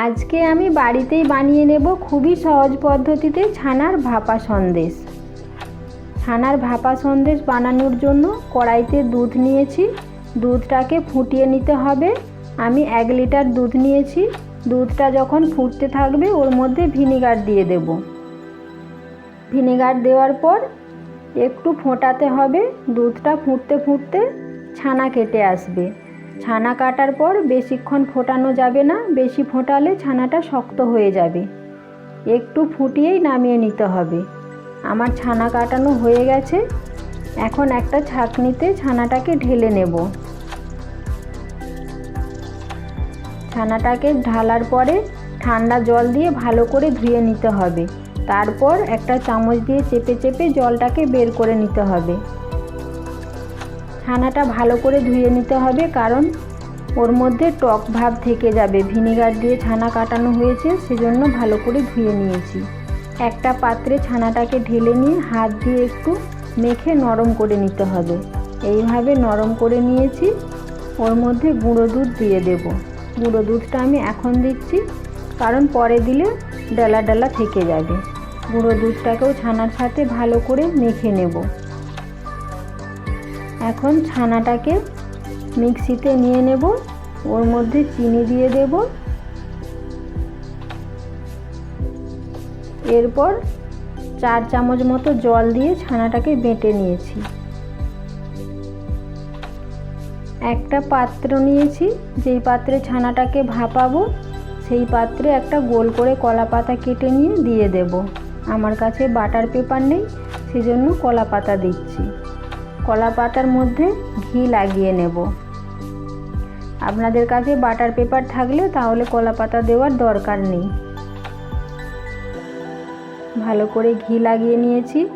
আজকে আমি বাড়িতেই বানিয়ে নেব খুবই সহজ পদ্ধতিতে ছানার ভাপা সন্দেশ। ছানার ভাপা সন্দেশ বানানোর জন্য কড়াইতে দুধ নিয়েছি। দুধটাকে ফুটিয়ে নিতে হবে। আমি এক লিটার দুধ নিয়েছি। দুধটা যখন ফুটতে থাকবে ওর মধ্যে ভিনিগার দিয়ে দেব। ভিনিগার দেওয়ার পর একটু ফোটাতে হবে। দুধটা ফুটতে ফুটতে ছানা কেটে আসবে। ছানা কাটার পর বেশিক্ষণ ফোটানো যাবে না, বেশি ফোটালে ছানাটা শক্ত হয়ে যাবে। একটু ফুটিয়েই নামিয়ে নিতে হবে। আমার ছানা কাটানো হয়ে গেছে। এখন একটা ছাঁকনিতে ছানাটাকে ঢেলে নেব। ছানাটাকে ঢালার পরে ঠান্ডা জল দিয়ে ভালো করে ধুয়ে নিতে হবে। তারপর একটা চামচ দিয়ে চেপে চেপে জলটাকে বের করে নিতে হবে। ছানাটা ভালো করে ধুয়ে নিতে হবে, কারণ ওর মধ্যে টক ভাব থেকে যাবে। ভিনেগার দিয়ে ছানা কাটানো হয়েছে, সেজন্য ভালো করে ধুয়ে নিয়েছি। একটা পাত্রে ছানাটাকে ঢেলে নিয়ে হাত দিয়ে একটু মেখে নরম করে নিতে হবে। এইভাবে নরম করে নিয়েছি, ওর মধ্যে গুঁড়ো দুধ দিয়ে দেব। গুঁড়ো দুধটা আমি এখন দিচ্ছি, কারণ পরে দিলে ডালা ডালা থেকে যাবে। গুঁড়ো দুধটাকেও ছানার সাথে ভালো করে মেখে নেব। এখন ছানাটাকে মিক্সিতে নিয়ে নেব। ওর মধ্যে চিনি দিয়ে দেব। এরপর চার চামচ মতো জল দিয়ে ছানাটাকে বেটে নিয়েছি। একটা পাত্র নিয়েছি, যেই পাত্রে ছানাটাকে ভাপাবো, সেই পাত্রে একটা গোল করে কলা পাতা কেটে নিয়ে দিয়ে দেব। আমার কাছে বাটার পেপার নেই, সেজন্য কলা পাতা দিচ্ছি। কলা পাতার মধ্যে ঘি লাগিয়ে নেব। আপনাদের কাছে বাটার পেপার থাকলে তাহলে কলা পাতা দেওয়ার দরকার নেই। ভালো করে ঘি লাগিয়ে নিয়েছি।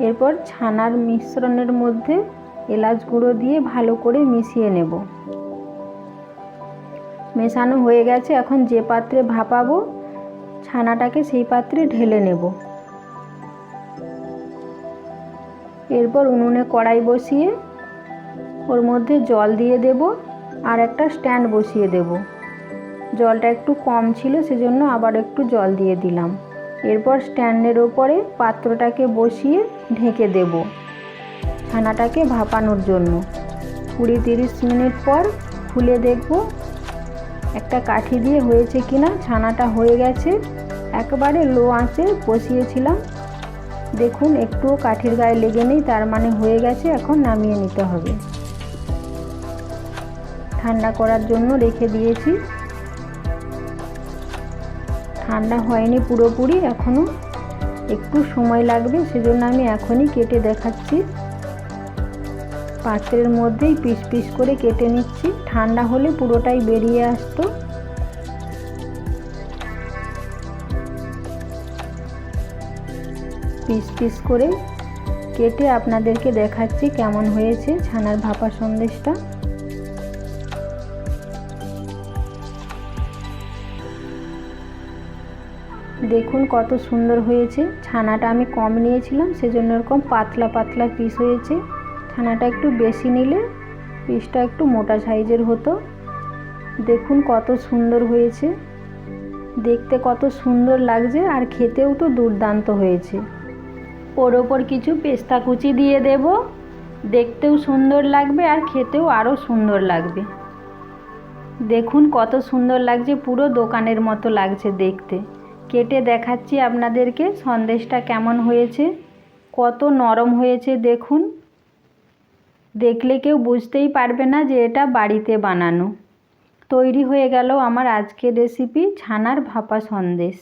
এরপর ছানার মিশ্রণের মধ্যে এলাচ গুঁড়ো দিয়ে ভালো করে মিশিয়ে নেব। মেশানো হয়ে গেছে, এখন যে পাত্রে ভাপাবো, ছানাটাকে সেই পাত্রে ঢেলে নেব। এরপর উনুনে কড়াই বসিয়ে ওর মধ্যে জল দিয়ে দেব আর একটা স্ট্যান্ড বসিয়ে দেব। জলটা একটু কম ছিল, সেজন্য আবার একটু জল দিয়ে দিলাম। এরপর স্ট্যান্ডের ওপরে পাত্রটাকে বসিয়ে ঢেকে দেব ছানাটাকে ভাপানোর জন্য। কুড়ি তিরিশ মিনিট পর খুলে দেখব একটা কাঠি দিয়ে হয়েছে কিনা, ছানাটা হয়ে গেছে। একবারে লো আঁচে বসিয়েছিলাম। দেখুন, একটুও কাঠির গায়ে লেগে নেই, তার মানে হয়ে গেছে, এখন নামিয়ে নিতে হবে। ঠান্ডা করার জন্য রেখে দিয়েছি। ঠান্ডা হয়নি পুরোপুরি, এখনও একটু সময় লাগবে, সেজন্য আমি এখনই কেটে দেখাচ্ছি। পাত্রের মধ্যেই পিস পিস করে কেটে নিচ্ছি। ঠান্ডা হলে পুরোটাই বেরিয়ে আসতো। পিস পিস করে কেটে আপনাদেরকে দেখাচ্ছি কেমন হয়েছে ছানার ভাপা সন্দেশটা। দেখুন কত সুন্দর হয়েছে। ছানাটা আমি কম নিয়েছিলাম, সেজন্য এরকম পাতলা পাতলা পিস হয়েছে। ছানাটা একটু বেশি নিলে পিসটা একটু মোটা সাইজের হতো। দেখুন কত সুন্দর হয়েছে। দেখতে কত সুন্দর লাগছে আর খেতেও তো দুর্দান্ত হয়েছে। ওর ওপর কিছু পেস্তা কুচি দিয়ে দেব। দেখতেও সুন্দর লাগবে আর খেতেও আরও সুন্দর লাগবে। দেখুন কত সুন্দর লাগছে, পুরো দোকানের মতো লাগছে দেখতে। কেটে দেখাচ্ছি আপনাদেরকে, সন্দেশটা কেমন হয়েছে, কত নরম হয়েছে দেখুন। দেখলে কেউ বুঝতেই পারবে না যে এটা বাড়িতে বানানো। তৈরি হয়ে গেল আমার আজকের রেসিপি ছানার ভাপা সন্দেশ।